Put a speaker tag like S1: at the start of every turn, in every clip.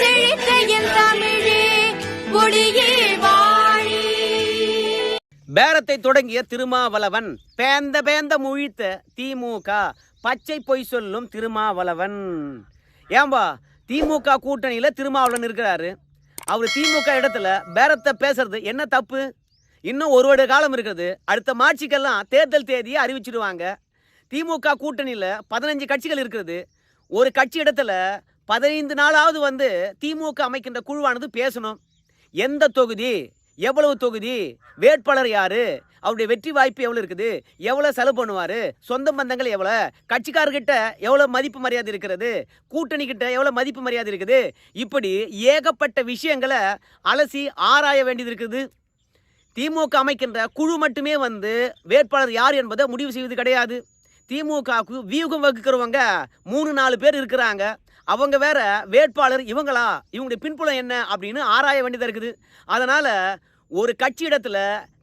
S1: செழித்த என் தமிழே ஒளியே வாழி.
S2: பேரத்தை தொடங்கிய திருமாவளவன் பேந்த பேந்த முழித்த திமுக பச்சை பொய் சொல்லும் திருமாவளவன். ஏம்பா திமுக கூட்டணியில் திருமாவளவன் இருக்கிறாரு. அவர் திமுக இடத்துல பேரத்தை பேசுறது என்ன தப்பு? இன்னும் ஒரு வருட காலம் இருக்குது. அடுத்த மாட்சிக்கெல்லாம் தேர்தல் தேதியை அறிவிச்சிடுவாங்க. திமுக கூட்டணியில் பதினஞ்சு கட்சிகள் இருக்கிறது ஒரு கட்சி இடத்துல பதினைந்து நாளாவது வந்து திமுக அமைக்கின்ற குழுவானது பேசணும். எந்த தொகுதி? எவ்வளவு தொகுதி? வேட்பாளர் யாரு? அவருடைய வெற்றி வாய்ப்பு எவ்வளவு இருக்குது? எவ்வளவு செலவு பண்ணுவாரு? சொந்த பந்தங்கள் எவ்வளவு? கட்சிக்காரர்கிட்ட எவ்வளவு மதிப்பு மரியாதை இருக்கிறது? கூட்டணி கிட்ட எவ்வளவு மதிப்பு மரியாதை இருக்குது? இப்படி ஏகப்பட்ட விஷயங்களை அலசி ஆராய வேண்டியது இருக்குது. திமுக அமைக்கின்ற குழு மட்டுமே வந்து வேட்பாளர் யார் என்பதை முடிவு செய்வது கிடையாது. திமுகவுக்கு வியூகம் வகுக்கிறவங்க மூணு நாலு பேர் இருக்கிறாங்க. அவங்க வேற வேட்பாளர் இவங்களா? இவங்களுடைய பின்புலம் என்ன? அப்படின்னு ஆராய வேண்டியதாக இருக்குது. அதனால் ஒரு கட்சி இடத்துல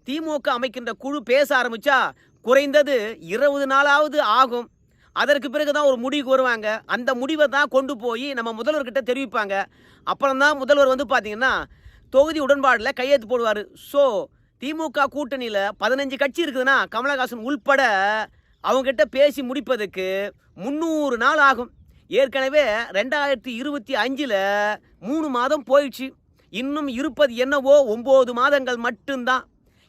S2: திமுக அமைக்கின்ற குழு பேச ஆரம்பிச்சா குறைந்தது இருபது நாளாவது ஆகும். அதற்கு பிறகு தான் ஒரு முடிவுக்கு வருவாங்க. அந்த முடிவை தான் கொண்டு போய் நம்ம முதல்வர்கிட்ட தெரிவிப்பாங்க. அப்புறம் தான் முதல்வர் வந்து பார்த்தீங்கன்னா தொகுதி உடன்பாடில் கையெழுத்து போடுவார். ஸோ திமுக கூட்டணியில் பதினஞ்சு கட்சி இருக்குதுன்னா கமலஹாசன் உள்பட அவங்ககிட்ட பேசி முடிப்பதற்கு முந்நூறு நாள் ஆகும். ஏற்கனவே ரெண்டாயிரத்தி இருபத்தி அஞ்சில் மூணு மாதம் போயிடுச்சு. இன்னும் இருப்பது என்னவோ ஒம்பது மாதங்கள் மட்டும்தான்.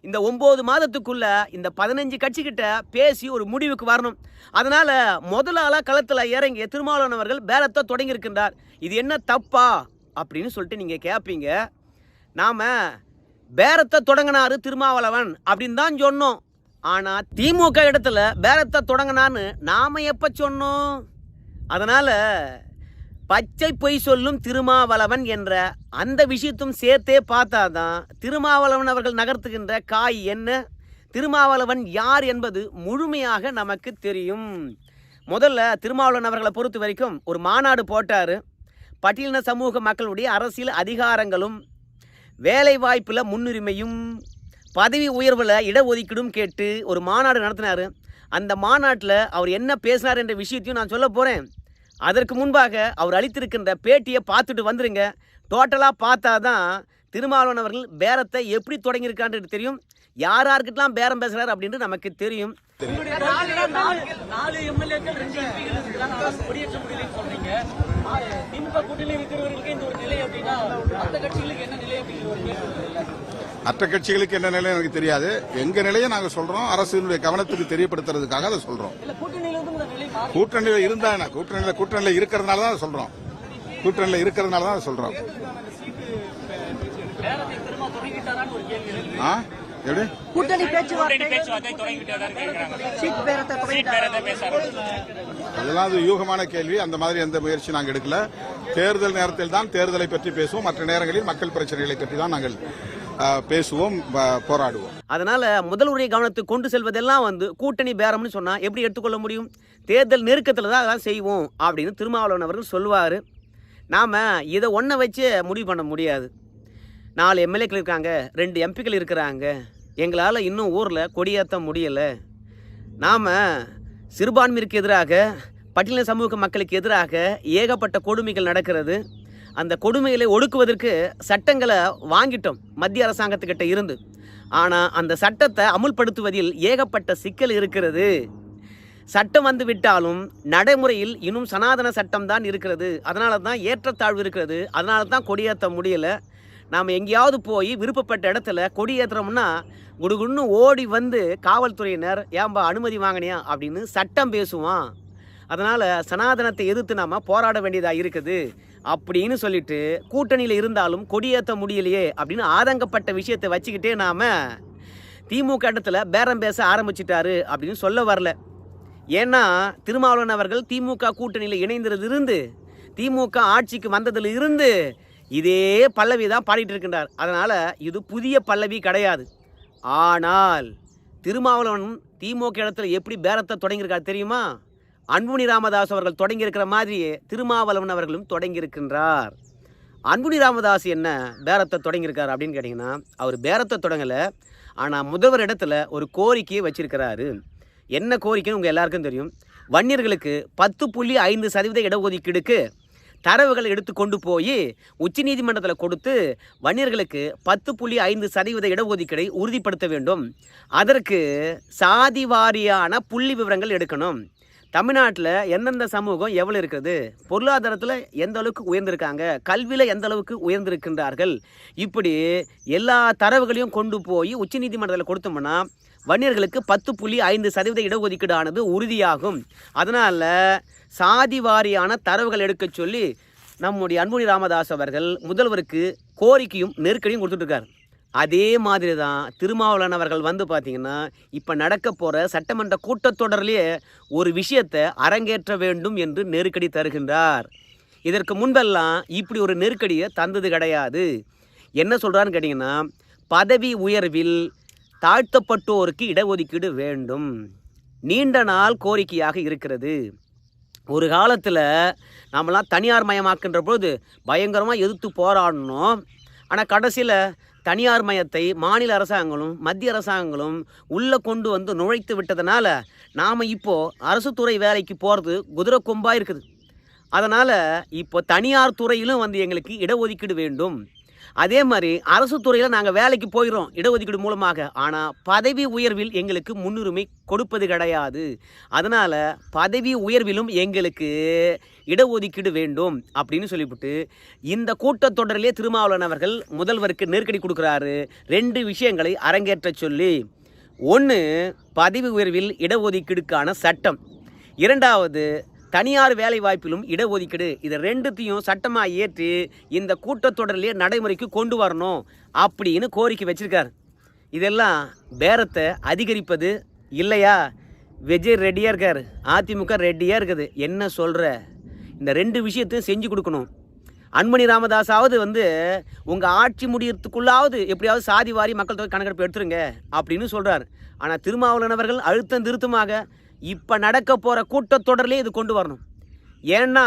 S2: இந்த ஒம்பது மாதத்துக்குள்ள இந்த பதினஞ்சு கட்சிக்கிட்ட பேசி ஒரு முடிவுக்கு வரணும். அதனால முதல் ஆளாக களத்தில் இறங்கிய திருமாவளவன் அவர்கள் பேரத்தை தொடங்கியிருக்கின்றார். இது என்ன தப்பா அப்படின்னு சொல்லிட்டு நீங்கள் கேட்பீங்க நாம் பேரத்தை தொடங்கினாரு திருமாவளவன் அப்படின்னு தான் சொன்னோம். ஆனால் திமுக இடத்துல பேரத்தை தொடங்கினான்னு நாம் எப்போ சொன்னோம்? அதனால் பச்சை பொய் சொல்லும் திருமாவளவன் என்ற அந்த விஷயத்தும் சேர்த்தே பார்த்தாதான் திருமாவளவன் அவர்கள் நகர்த்துகின்ற காய் என்ன? திருமாவளவன் யார் என்பது முழுமையாக நமக்கு தெரியும். முதல்ல திருமாவளவன் அவர்களை பொறுத்த வரைக்கும் ஒரு மாநாடு போட்டார். பட்டியலின சமூக மக்களுடைய அரசியல் அதிகாரங்களும் வேலை வாய்ப்பில் முன்னுரிமையும் பதவி உயர்வில் இடஒதுக்கீடும் கேட்டு ஒரு மாநாடு நடத்தினார். அந்த மாநாட்டில் அவர் என்ன பேசினார் என்ற விஷயத்தையும் நான் சொல்ல போகிறேன் அதற்கு முன்பாக அவர் அளித்திருக்கின்ற பேட்டியை பார்த்துட்டு வந்துருங்க. டோட்டலாக பார்த்தா தான் திருமாவளவன் அவர்கள் பேரத்தை எப்படி தொடங்கியிருக்கான்றது தெரியும். யார் யார்கிட்டலாம் பேரம் பேசுகிறார் அப்படின்ட்டு நமக்கு தெரியும்.
S3: திமுக கூட்டணியில் இருக்கிறவர்களுக்கு இந்த ஒரு நிலை அப்படின்னா மற்ற கட்சிகளுக்கு என்ன நிலை
S4: மற்ற கட்சிகளுக்கு என்ன நிலை எனக்கு தெரியாது. எங்க நிலையை நாங்க சொல்றோம் அரசினுடைய கவனத்துக்கு தெரியப்படுத்துறதுக்காக அதை சொல்றோம்.
S3: இல்ல கூட்டணியில இருந்து
S4: என்ன? கூட்டணியில கூட்டணியில இருக்கிறதுனால தான் சொல்றோம். கூட்டணியில இருக்கிறதுனால தான் சொல்றோம். ஆ? எப்படி?
S5: கூட்டணி
S4: அதெல்லாம் அது யூகமான கேள்வி. அந்த மாதிரி எந்த முயற்சி நாங்கள் எடுக்கல. தேர்தல் நேரத்தில் தான் தேர்தலை பற்றி பேசுவோம். மற்ற நேரங்களில் மக்கள் பிரச்சனைகளை பற்றி தான் நாங்கள் பேசுவோம் போராடுவோம்.
S2: அதனால முதல்வருடைய கவனத்துக்கு கொண்டு செல்வதெல்லாம் வந்து கூட்டணி பேரம்னு சொன்னா எப்படி எடுத்துக்கொள்ள முடியும்? தேர்தல் நெருக்கத்தில் தான் அதெல்லாம் செய்வோம் அப்படின்னு திருமாவளவன் அவர்கள் சொல்லுவார். நாம் இதை ஒன்றை வச்சு முடிவு பண்ண முடியாது. நாலு எம்எல்ஏக்கள் இருக்காங்க ரெண்டு எம்பிக்கள் இருக்கிறாங்க. எங்களால் இன்னும் ஊரில் கொடியேற்ற முடியலை. நாம் சிறுபான்மையிற்கு எதிராக பட்டியலின சமூக மக்களுக்கு எதிராக ஏகப்பட்ட கொடுமைகள் நடக்கிறது. அந்த கொடுமைகளை ஒடுக்குவதற்கு சட்டங்களை வாங்கிட்டோம். மத்திய அரசாங்கத்துக்கிட்ட இருந்து. ஆனால் அந்த சட்டத்தை அமுல்படுத்துவதில் ஏகப்பட்ட சிக்கல் இருக்கிறது. சட்டம் வந்து விட்டாலும் நடைமுறையில் இன்னும் சனாதன சட்டம் தான் இருக்கிறது. அதனால தான் ஏற்றத்தாழ்வு இருக்கிறது. அதனால தான் கொடியேற்ற முடியல. நாம் எங்கேயாவது போய் விருப்பப்பட்ட இடத்துல கொடியேற்றுறோம்னா குடுகுடுன்னு ஓடி வந்து காவல்துறையினர் ஏன்பா அனுமதி வாங்கினியா? அப்படின்னு சட்டம் பேசுவான். அதனால் சனாதனத்தை எதிர்த்து நாம் போராட வேண்டியதாக இருக்குது. அப்படின்னு சொல்லிட்டு கூட்டணியில் இருந்தாலும் கொடியேற்ற முடியலையே அப்படின்னு ஆதங்கப்பட்ட விஷயத்தை வச்சுக்கிட்டே நாம் திமுக இடத்துல பேரம் பேச ஆரம்பிச்சிட்டாரு அப்படின்னு சொல்ல வரல. ஏன்னா திருமாவளவன் அவர்கள் திமுக கூட்டணியில் இணைந்தது இருந்து திமுக ஆட்சிக்கு வந்ததில் இருந்து இதே பல்லவி தான் பாடிட்டு இருக்கின்றார். அதனால் இது புதிய பல்லவி கிடையாது. ஆனால் திருமாவளவன் திமுக இடத்துல எப்படி பேரத்தை தொடங்கியிருக்கார் தெரியுமா? அன்புனி ராமதாஸ் அவர்கள் தொடங்கியிருக்கிற மாதிரியே திருமாவளவன் அவர்களும் தொடங்கியிருக்கின்றார். அன்புனி ராமதாஸ் என்ன பேரத்தை தொடங்கியிருக்கார் அப்படின்னு கேட்டிங்கன்னா அவர் பேரத்தை தொடங்கலை ஆனால் முதல்வர் இடத்துல ஒரு கோரிக்கையை வச்சிருக்கிறாரு. என்ன கோரிக்கைன்னு உங்கள் எல்லாருக்கும் தெரியும். வன்னியர்களுக்கு பத்து புள்ளி ஐந்து சதவீத இடஒதுக்கீடுக்கு தரவுகளை எடுத்து கொண்டு போய் உச்சநீதிமன்றத்தில் கொடுத்து வன்னியர்களுக்கு பத்து புள்ளி ஐந்து சதவீத இடஒதுக்கீடை உறுதிப்படுத்த வேண்டும். அதற்கு சாதி வாரியான புள்ளி விவரங்கள் எடுக்கணும். தமிழ்நாட்டில் எந்தெந்த சமூகம் எவ்வளோ இருக்குது? பொருளாதாரத்தில் எந்த அளவுக்கு உயர்ந்திருக்காங்க? கல்வியில் எந்த அளவுக்கு உயர்ந்திருக்கின்றார்கள்? இப்படி எல்லா தரவுகளையும் கொண்டு போய் உச்சநீதிமன்றத்தில் கொடுத்தோம்னா வன்னியர்களுக்கு பத்து புள்ளி ஐந்து சதவீத இடஒதுக்கீடானது உறுதியாகும். அதனால் சாதி வாரியான தரவுகள் எடுக்க சொல்லி நம்முடைய அன்புணி ராமதாஸ் அவர்கள் முதல்வருக்கு கோரிக்கையும் நெருக்கடியும் கொடுத்துட்ருக்கார் அதே மாதிரி தான் திருமாவளவன் அவர்கள் வந்து பார்த்தீங்கன்னா இப்போ நடக்க போகிற சட்டமன்ற கூட்டத்தொடரிலேயே ஒரு விஷயத்தை அரங்கேற்ற வேண்டும் என்று நெருக்கடி தருகின்றார். இதற்கு முன்பெல்லாம் இப்படி ஒரு நெருக்கடியை தந்தது கிடையாது. என்ன சொல்கிறான்னு கேட்டிங்கன்னா பதவி உயர்வில் தாழ்த்தப்பட்டோருக்கு இடஒதுக்கீடு வேண்டும். நீண்ட நாள் கோரிக்கையாக இருக்கிறது. ஒரு காலத்தில் நம்மளாம் தனியார் மயமாக்கின்ற பொழுது பயங்கரமாக எதிர்த்து போராடணும் ஆனால் கடைசியில் தனியார் மயத்தை மாநில அரசாங்கங்களும் மத்திய அரசாங்கங்களும் உள்ளே கொண்டு வந்து நுழைத்து விட்டதுனால நாம் இப்போது அரசு துறை வேலைக்கு போகிறது குதிரை கொம்பாக இருக்குது. அதனால் இப்போ தனியார் துறையிலும் வந்து எங்களுக்கு இடஒதுக்கீடு வேண்டும். அதே மாதிரி அரசு துறையில் நாங்கள் வேலைக்கு போயிடுறோம் இடஒதுக்கீடு மூலமாக. ஆனால் பதவி உயர்வில் எங்களுக்கு முன்னுரிமை கொடுப்பது கிடையாது. அதனால் பதவி உயர்விலும் எங்களுக்கு இடஒதுக்கீடு வேண்டும் அப்படின்னு சொல்லிவிட்டு இந்த கூட்டத்தொடரிலே திருமாவளவன் அவர்கள் முதல்வருக்கு நெருக்கடி கொடுக்குறாரு. ரெண்டு விஷயங்களை அரங்கேற்ற சொல்லி. ஒன்று பதவி உயர்வில் இடஒதுக்கீடுக்கான சட்டம். இரண்டாவது தனியார் வேலை வாய்ப்பிலும் இடஒதுக்கீடு. இதை ரெண்டுத்தையும் சட்டமாக ஏற்றி இந்த கூட்டத்தொடரிலே நடைமுறைக்கு கொண்டு வரணும் அப்படின்னு கோரிக்கை வச்சிருக்கார். இதெல்லாம் பேரத்தை அதிகரிப்பது இல்லையா? விஜய் ரெடியாக இருக்கார். அதிமுக ரெடியாக இருக்குது. என்ன சொல்கிற இந்த ரெண்டு விஷயத்தையும் செஞ்சு கொடுக்கணும். அன்பணி ராமதாஸாவது வந்து உங்கள் ஆட்சி முடியறதுக்குள்ளாவது எப்படியாவது சாதி வாரி மக்கள் தொகை கணக்கெடுப்பு எடுத்துருங்க அப்படின்னு சொல்கிறார் ஆனால் திருமாவளவன் அவர்கள் அழுத்தம் திருத்தமாக இப்போ நடக்க போகிற கூட்டத்தொடர்லேயே இது கொண்டு வரணும். ஏன்னா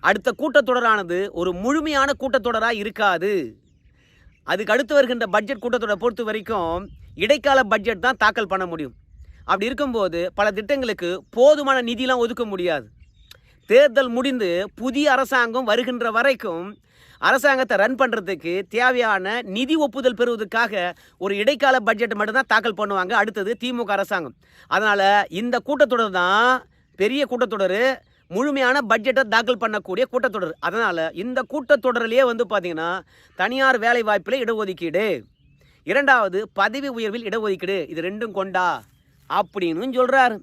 S2: அடுத்த கூட்டத்தொடரானது ஒரு முழுமையான கூட்டத்தொடராக இருக்காது. அதுக்கு அடுத்து வருகின்ற பட்ஜெட் கூட்டத்தொடரை பொறுத்த வரைக்கும் இடைக்கால பட்ஜெட் தான் தாக்கல் பண்ண முடியும். அப்படி இருக்கும்போது பல திட்டங்களுக்கு போதுமான நிதிலாம் ஒதுக்க முடியாது. தேர்தல் முடிந்து புதிய அரசாங்கம் வருகின்ற வரைக்கும் அரசாங்கத்தை ரன் பண்ணுறதுக்கு தேவையான நிதி ஒப்புதல் பெறுவதற்காக ஒரு இடைக்கால பட்ஜெட் மட்டும்தான் தாக்கல் பண்ணுவாங்க. அடுத்தது திமுக அரசாங்கம். அதனால் இந்த கூட்டத்தொடர் தான் பெரிய கூட்டத்தொடர். முழுமையான பட்ஜெட்டை தாக்கல் பண்ணக்கூடிய கூட்டத்தொடர். அதனால் இந்த கூட்டத்தொடரிலேயே வந்து பார்த்திங்கன்னா தனியார் வேலை வாய்ப்பில் இடஒதுக்கீடு. இரண்டாவது பதவி உயர்வில் இடஒதுக்கீடு. இது ரெண்டும் கொண்டா? அப்படின்னு சொல்கிறாரு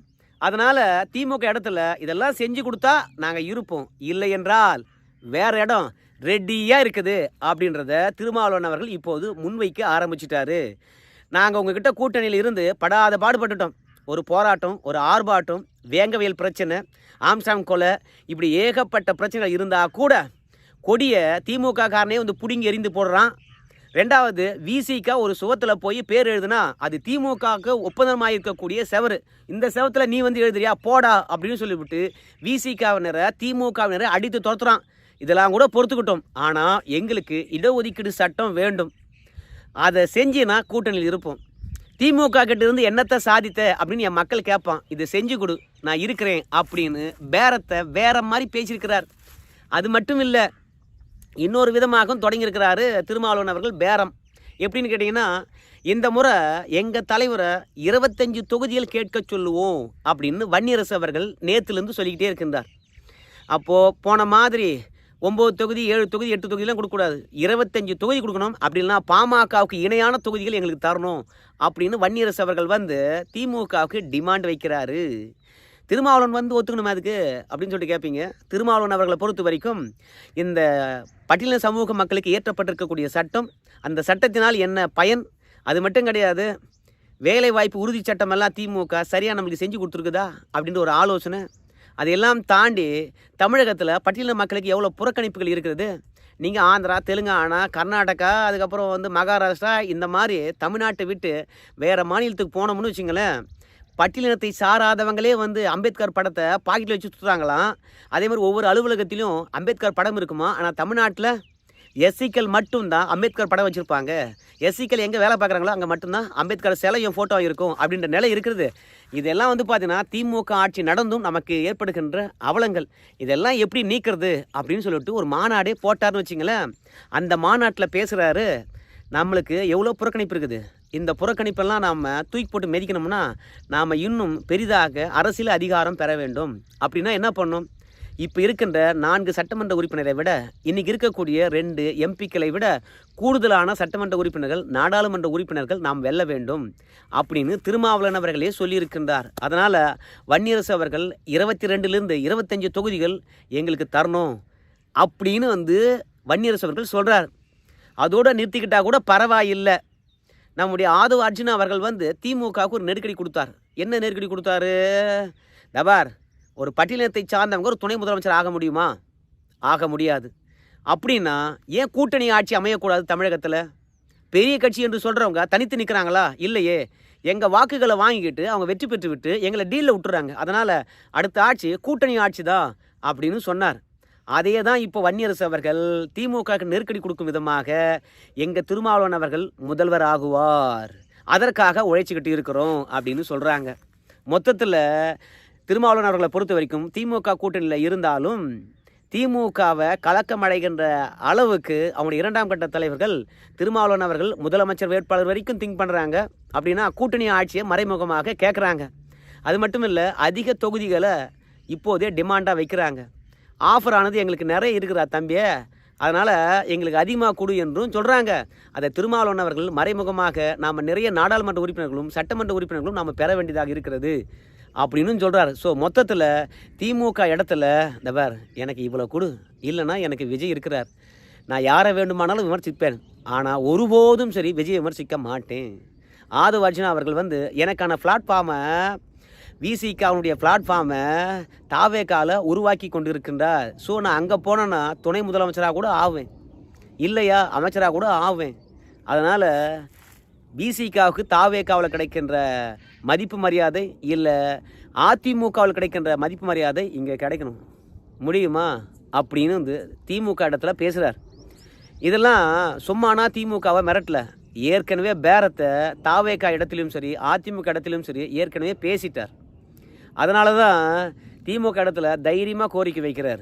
S2: அதனால் திமுக இடத்துல இதெல்லாம் செஞ்சு கொடுத்தா நாங்கள் இருப்போம். இல்லை என்றால் வேறு இடம் ரெடியாக இருக்குது அப்படின்றத திருமாவளவன் அவர்கள் இப்போது முன்வைக்க ஆரம்பிச்சிட்டாரு. நாங்கள் உங்ககிட்ட கூட்டணியில் இருந்து படாத பாடுபட்டுட்டோம். ஒரு போராட்டம் ஒரு ஆர்ப்பாட்டம் வேங்கவியல் பிரச்சனை ஆம்சாங் கொலை இப்படி ஏகப்பட்ட பிரச்சனைகள் இருந்தால் கூட கொடியை திமுக காரனே வந்து பிடுங்கி எறிந்து போடுறான். ரெண்டாவது விசிகா ஒரு சுவத்தில் போய் பேர் எழுதுனா அது திமுகவுக்கு ஒப்பந்தமாக இருக்கக்கூடிய செவரு. இந்த செவத்தில் நீ வந்து எழுதுறியா? போடா அப்படின்னு சொல்லிவிட்டு விசிகாவினரை திமுகவினரை அடித்து துரத்துறான். இதெல்லாம் கூட பொறுத்துக்கிட்டோம். ஆனால் எங்களுக்கு இடஒதுக்கீடு சட்டம் வேண்டும். அதை செஞ்சுனா கூட்டணியில் இருப்போம். திமுக கிட்டேருந்து என்னத்தை சாதித்த? அப்படின்னு என் மக்கள் கேட்பான். இதை செஞ்சு கொடு நான் இருக்கிறேன் அப்படின்னு பேரத்தை வேற மாதிரி பேசியிருக்கிறார். அது மட்டும் இல்லை இன்னொரு விதமாகவும் தொடங்கியிருக்கிறாரு திருமாவளவன் அவர்கள் பேரம். எப்படின்னு கேட்டிங்கன்னா இந்த முறை எங்கள் தலைவரை இருபத்தஞ்சு தொகுதியில் கேட்க சொல்லுவோம் அப்படின்னு வன்னியரசு அவர்கள் நேற்றுலேருந்து சொல்லிக்கிட்டே இருக்கின்றார். அப்போது போன மாதிரி ஒம்பது தொகுதி ஏழு தொகுதி எட்டு தொகுதியெலாம் கொடுக்கக்கூடாது. இருபத்தஞ்சு தொகுதி கொடுக்கணும். அப்படின்னா பாமகவுக்கு இணையான தொகுதிகள் எங்களுக்கு தரணும் அப்படின்னு வன்னியரசு அவர்கள் வந்து திமுகவுக்கு டிமாண்ட் வைக்கிறாரு. திருமாவளவன் வந்து ஒத்துக்கணுமா அதுக்கு? அப்படின்னு சொல்லிட்டு கேட்பீங்க திருமாவளவன் அவர்களை பொறுத்த வரைக்கும் இந்த பட்டியலின சமூக மக்களுக்கு ஏற்றப்பட்டிருக்கக்கூடிய சட்டம் அந்த சட்டத்தினால் என்ன பயன்? அது மட்டும் கிடையாது. வேலை வாய்ப்பு உறுதி சட்டமெல்லாம் திமுக சரியாக நம்மளுக்கு செஞ்சு கொடுத்துருக்குதா? அப்படின்ற ஒரு ஆலோசனை. அதையெல்லாம் தாண்டி தமிழகத்தில் பட்டியலின மக்களுக்கு எவ்வளோ புறக்கணிப்புகள் இருக்கிறது? நீங்கள் ஆந்திரா தெலுங்கானா கர்நாடகா அதுக்கப்புறம் வந்து மகாராஷ்டிரா இந்த மாதிரி தமிழ்நாட்டை விட்டு வேறு மாநிலத்துக்கு போனோம்னு வச்சுங்களேன் பட்டியலினத்தை சாராதவங்களே வந்து அம்பேத்கர் படத்தை பாக்கெட்டில் வச்சு சுற்றுறாங்களாம் அதே மாதிரி ஒவ்வொரு அலுவலகத்திலும் அம்பேத்கர் படம் இருக்குமா? ஆனால் தமிழ்நாட்டில் எஸ்சிக்கள் மட்டும்தான் அம்பேத்கர் படம் வச்சுருப்பாங்க. எஸ்சிக்கள் எங்கே வேலை பார்க்குறாங்களோ அங்கே மட்டும்தான் அம்பேத்கர் சிலையும் ஃபோட்டோ இருக்கும் அப்படின்ற நிலை இருக்கிறது இதெல்லாம் வந்து பார்த்தீங்கன்னா திமுக ஆட்சி நடந்தும் நமக்கு ஏற்படுகின்ற அவலங்கள். இதெல்லாம் எப்படி நீக்கிறது அப்படின்னு சொல்லிட்டு ஒரு மாநாடே போட்டார்னு வச்சிங்களேன். அந்த மாநாட்டில் பேசுகிறாரு நம்மளுக்கு எவ்வளோ புறக்கணிப்பு இருக்குது? இந்த புறக்கணிப்பெல்லாம் நாம் தூக்கி போட்டு மெதிக்கணும்னா நாம் இன்னும் பெரிதாக அரசியல் அதிகாரம் பெற வேண்டும். அப்படின்னா என்ன பண்ணும்? இப்போ இருக்கின்ற நான்கு சட்டமன்ற உறுப்பினரை விட இன்னைக்கு இருக்கக்கூடிய ரெண்டு எம்பிக்களை விட கூடுதலான சட்டமன்ற உறுப்பினர்கள் நாடாளுமன்ற உறுப்பினர்கள் நாம் வெல்ல வேண்டும் அப்படின்னு திருமாவளவன் அவர்களே சொல்லியிருக்கின்றார். அதனால் வன்னியரசு அவர்கள் இருபத்தி ரெண்டுலேருந்து இருபத்தஞ்சு தொகுதிகள் எங்களுக்கு தரணும் அப்படின்னு வந்து வன்னியரசு அவர்கள் சொல்கிறார் அதோடு நிறுத்திக்கிட்டால் கூட பரவாயில்லை. நம்முடைய ஆதவ அர்ஜுனா அவர்கள் வந்து திமுகவுக்கு ஒரு நெருக்கடி கொடுத்தார். என்ன நெருக்கடி கொடுத்தாரு? தபார் ஒரு பட்டியலினத்தை சார்ந்தவங்க ஒரு துணை முதலமைச்சர் ஆக முடியுமா? ஆக முடியாது. அப்படின்னா ஏன் கூட்டணி ஆட்சி அமையக்கூடாது தமிழகத்தில்? பெரிய கட்சி என்று சொல்கிறவங்க தனித்து நிற்கிறாங்களா இல்லையே. எங்கள் வாக்குகளை வாங்கிக்கிட்டு அவங்க வெற்றி பெற்று விட்டு எங்களை டீலில் விட்டுறாங்க. அதனால் அடுத்த ஆட்சி கூட்டணி ஆட்சி தான் அப்படின்னு சொன்னார். அதே தான் இப்போ வன்னியரசு அவர்கள் திமுகவுக்கு நெருக்கடி கொடுக்கும் விதமாக எங்கள் திருமாவளவன் அவர்கள் முதல்வர் ஆகுவார். அதற்காக உழைச்சிக்கிட்டு இருக்கிறோம் அப்படின்னு சொல்கிறாங்க மொத்தத்தில் திருமாவளவன் அவர்களை பொறுத்த வரைக்கும் திமுக கூட்டணியில் இருந்தாலும் திமுகவை கலக்கமடைகின்ற அளவுக்கு அவனுடைய இரண்டாம் கட்ட தலைவர்கள் திருமாவளவன் அவர்கள் முதலமைச்சர் வேட்பாளர் வரைக்கும் திங்க் பண்ணுறாங்க அப்படின்னா கூட்டணி ஆட்சியை மறைமுகமாக கேட்குறாங்க அது மட்டும் இல்லை அதிக தொகுதிகளை இப்போதே டிமாண்டாக வைக்கிறாங்க. ஆஃபர் ஆனது எங்களுக்கு நிறைய இருக்கிறா தம்பியே. அதனால் எங்களுக்கு அதிகமாக கொடு என்றும் சொல்கிறாங்க அதை திருமாவளவன் மறைமுகமாக நாம் நிறைய நாடாளுமன்ற உறுப்பினர்களும் சட்டமன்ற உறுப்பினர்களும் நாம் பெற வேண்டியதாக இருக்கிறது அப்படின்னு சொல்கிறார் ஸோ மொத்தத்தில் திமுக இடத்துல இந்த பார் எனக்கு இவ்வளோ கொடு. இல்லைன்னா எனக்கு விஜய் இருக்கிறார். நான் யாரை வேண்டுமானாலும் விமர்சிப்பேன். ஆனால் ஒருபோதும் சரி விஜய் விமர்சிக்க மாட்டேன். ஆதவ அர்ஜுனா அவர்கள் வந்து எனக்கான பிளாட்ஃபார்மை விசிக்கு அவனுடைய பிளாட்ஃபார்மை தாவேக்கால உருவாக்கி கொண்டு இருக்கின்றார் ஸோ நான் அங்கே போனேன்னா துணை முதலமைச்சராக கூட ஆவேன். இல்லையா அமைச்சராக கூட ஆவேன். அதனால் பிசிகாவுக்கு தாவேக்காவில் கிடைக்கின்ற மதிப்பு மரியாதை இல்லை அதிமுகவில் கிடைக்கின்ற மதிப்பு மரியாதை இங்கே கிடைக்கணும். முடியுமா? அப்படின்னு வந்து திமுக இடத்துல பேசுகிறார் இதெல்லாம் சும்மானா திமுகவை மிரட்டல. ஏற்கனவே பேரத்தை தாவேக்கா இடத்துலையும் சரி அதிமுக இடத்துலையும் சரி ஏற்கனவே பேசிட்டார். அதனால தான் திமுக இடத்துல தைரியமாக கோரிக்கை வைக்கிறார்.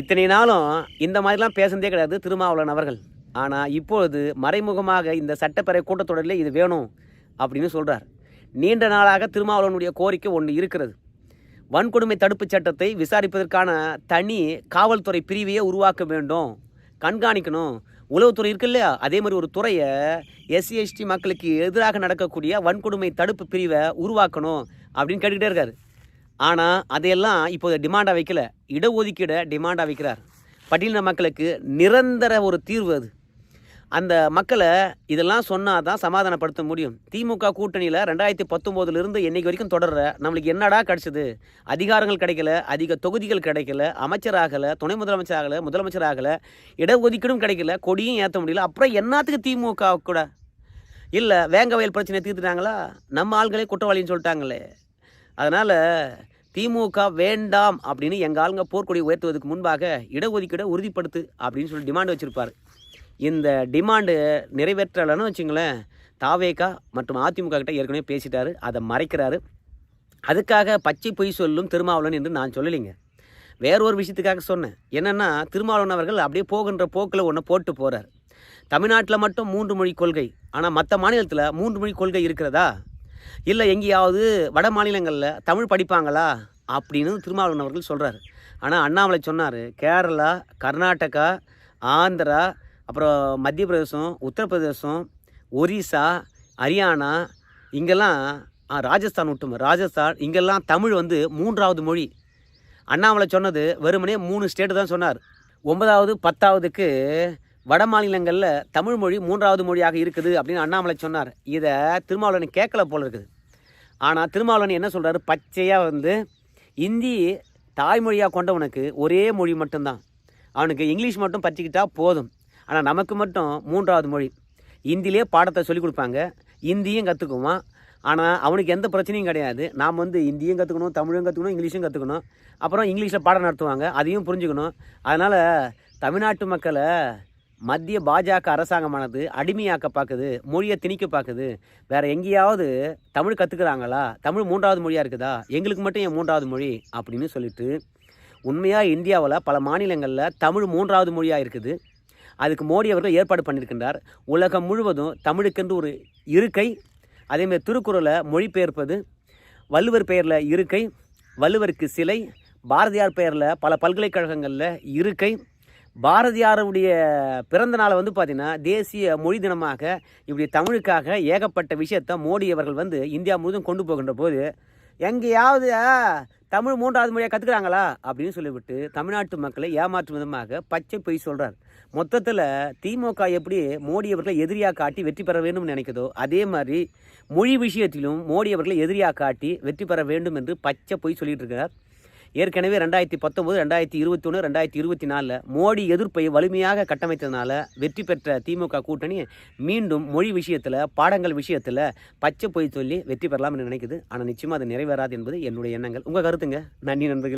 S2: இத்தனை நாளும் இந்த மாதிரிலாம் பேசுனதே கிடையாது திருமாவளவன் அவர்கள். ஆனால் இப்பொழுது மறைமுகமாக இந்த சட்டப்பேரவை கூட்டத்தொடரில் இது வேணும் அப்படின்னு சொல்கிறார் நீண்ட நாளாக திருமாவளவனுடைய கோரிக்கை ஒன்று இருக்கிறது. வன்கொடுமை தடுப்புச் சட்டத்தை விசாரிப்பதற்கான தனி காவல்துறை பிரிவையே உருவாக்க வேண்டும் கண்காணிக்கணும். உளவுத்துறை இருக்கு இல்லையா? அதே மாதிரி ஒரு துறையை எஸ்சி எஸ்டி மக்களுக்கு எதிராக நடக்கக்கூடிய வன்கொடுமை தடுப்பு பிரிவை உருவாக்கணும். அப்படின்னு கேட்டுக்கிட்டே இருக்காரு. ஆனால் அதையெல்லாம் இப்போது டிமாண்டாக வைக்கல. இடஒதுக்கீடை டிமாண்டாக வைக்கிறார். பட்டியலின மக்களுக்கு நிரந்தர ஒரு தீர்வு அது. அந்த மக்களை இதெல்லாம் சொன்னால் தான் சமாதானப்படுத்த முடியும். திமுக கூட்டணியில் ரெண்டாயிரத்தி பத்தொம்போதுலேருந்து என்னைக்கு வரைக்கும் தொடர்ற நம்மளுக்கு என்னடா கிடைச்சது? அதிகாரங்கள் கிடைக்கல அதிக தொகுதிகள் கிடைக்கல அமைச்சராகலை துணை முதலமைச்சர் ஆகலை முதலமைச்சர் ஆகலை இடஒதுக்கீடும் கிடைக்கல கொடியும் ஏற்ற முடியல. அப்புறம் என்னத்துக்கு திமுக கூட? இல்லை வேங்க வயல் பிரச்சனையை தீர்த்துட்டாங்களா? நம்ம ஆள்களே குற்றவாளின்னு சொல்லிட்டாங்களே. அதனால் திமுக வேண்டாம் அப்படின்னு எங்கள் ஆளுங்க போர்க்கொடி உயர்த்துவதற்கு முன்பாக இடஒதுக்கீடை உறுதிப்படுத்து அப்படின்னு சொல்லி டிமாண்ட் வச்சுருப்பார். இந்த டிமாண்டு நிறைவேற்றலைன்னு வச்சுங்களேன் தாவேகா மற்றும் அதிமுக கிட்ட ஏற்கனவே பேசிட்டாரு அதை மறைக்கிறாரு. அதுக்காக பச்சை பொய் சொல்லும் திருமாவளவன் என்று நான் சொல்லலைங்க. வேறொரு விஷயத்துக்காக சொன்னேன். என்னென்னா திருமாவளவன் அவர்கள் அப்படியே போகின்ற போக்கில் ஒன்று போட்டு போகிறார் தமிழ்நாட்டில் மட்டும் மூன்று மொழி கொள்கை ஆனால் மற்ற மாநிலத்தில் மூன்று மொழி கொள்கை இருக்கிறதா? இல்லை எங்கேயாவது வட மாநிலங்களில் தமிழ் படிப்பாங்களா அப்படின்னு திருமாவளவன் அவர்கள் சொல்கிறார் ஆனால் அண்ணாமலை சொன்னார் கேரளா கர்நாடகா ஆந்திரா அப்புறம் மத்திய பிரதேசம் உத்தரப்பிரதேசம் ஒரிசா ஹரியானா இங்கெல்லாம் ராஜஸ்தான் விட்டுமே ராஜஸ்தான் இங்கெல்லாம் தமிழ் வந்து மூன்றாவது மொழி. அண்ணாமலை சொன்னது வெறுமனே மூணு ஸ்டேட்டு தான் சொன்னார். ஒன்பதாவது பத்தாவதுக்கு வட மாநிலங்களில் தமிழ் மொழி மூன்றாவது மொழியாக இருக்குது அப்படின்னு அண்ணாமலை சொன்னார். இதை திருமாவளவன் கேட்கல போல இருக்குது. ஆனால் திருமாவளவன் என்ன சொல்கிறாரு பச்சையாக வந்து இந்தி தாய்மொழியாக கொண்டவனுக்கு ஒரே மொழி மட்டும்தான். அவனுக்கு இங்கிலீஷ் மட்டும் பற்றிக்கிட்டா போதும். ஆனால் நமக்கு மட்டும் மூன்றாவது மொழி. இந்தியிலே பாடத்தை சொல்லிக் கொடுப்பாங்க. இந்தியும் கற்றுக்குவான் ஆனால் அவனுக்கு எந்த பிரச்சனையும் கிடையாது. நாம் வந்து இந்தியும் கற்றுக்கணும் தமிழும் கற்றுக்கணும் இங்கிலீஷும் கற்றுக்கணும் அப்புறம் இங்கிலீஷில் பாடம் நடத்துவாங்க. அதையும் புரிஞ்சுக்கணும். அதனால் தமிழ்நாட்டு மக்களை மத்திய பாஜக அரசாங்கமானது அடிமையாக்க பார்க்குது மொழியை திணிக்க பார்க்குது வேற எங்கேயாவது தமிழ் கற்றுக்குறாங்களா தமிழ் மூன்றாவது மொழியாக இருக்குதா? எங்களுக்கு மட்டும் என் மூன்றாவது மொழி? அப்படின்னு சொல்லிட்டு உண்மையாக இந்தியாவில் பல மாநிலங்களில் தமிழ் மூன்றாவது மொழியாக இருக்குது. அதுக்கு மோடி அவர்கள் ஏற்பாடு பண்ணியிருக்கின்றார். உலகம் முழுவதும் தமிழுக்கென்று ஒரு இருக்கை அதேமாதிரி திருக்குறளை மொழிபெயர்ப்பது வள்ளுவர் பெயரில் இருக்கை வள்ளுவருக்கு சிலை பாரதியார் பெயரில் பல பல்கலைக்கழகங்களில் இருக்கை பாரதியாருடைய பிறந்த நாளை வந்து பார்த்திங்கன்னா தேசிய மொழி தினமாக இப்படி தமிழுக்காக ஏகப்பட்ட விஷயத்தை மோடி அவர்கள் வந்து இந்தியா முழுவதும் கொண்டு போகின்ற போது எங்கேயாவது தமிழ் மூன்றாவது மொழியாக கற்றுக்குறாங்களா அப்படின்னு சொல்லிவிட்டு தமிழ்நாட்டு மக்களை ஏமாற்றும் விதமாக பச்சை பொய் சொல்கிறார் மொத்தத்தில் திமுக எப்படி மோடி அவர்களை எதிரியாக காட்டி வெற்றி பெற வேண்டும்னு நினைக்குதோ அதே மாதிரி மொழி விஷயத்திலும் மோடி அவர்களை எதிரியாக காட்டி வெற்றி பெற வேண்டும் என்று பச்சை பொய் சொல்லிட்டு இருக்கிறார் ஏற்கனவே ரெண்டாயிரத்தி பத்தொம்போது ரெண்டாயிரத்தி இருபத்தி ஒன்று ரெண்டாயிரத்தி இருபத்தி நாலில் மோடி எதிர்ப்பை வலிமையாக கட்டமைத்ததுனால வெற்றி பெற்ற திமுக கூட்டணி மீண்டும் மொழி விஷயத்தில் பாடங்கள் விஷயத்தில் பச்சை பொய் சொல்லி வெற்றி பெறலாம்னு நினைக்குது. ஆனால் நிச்சயமாக அது நிறைவேறாது என்பது என்னுடைய எண்ணங்கள். உங்கள் கருத்துங்க? நன்றி நண்பர்கள்.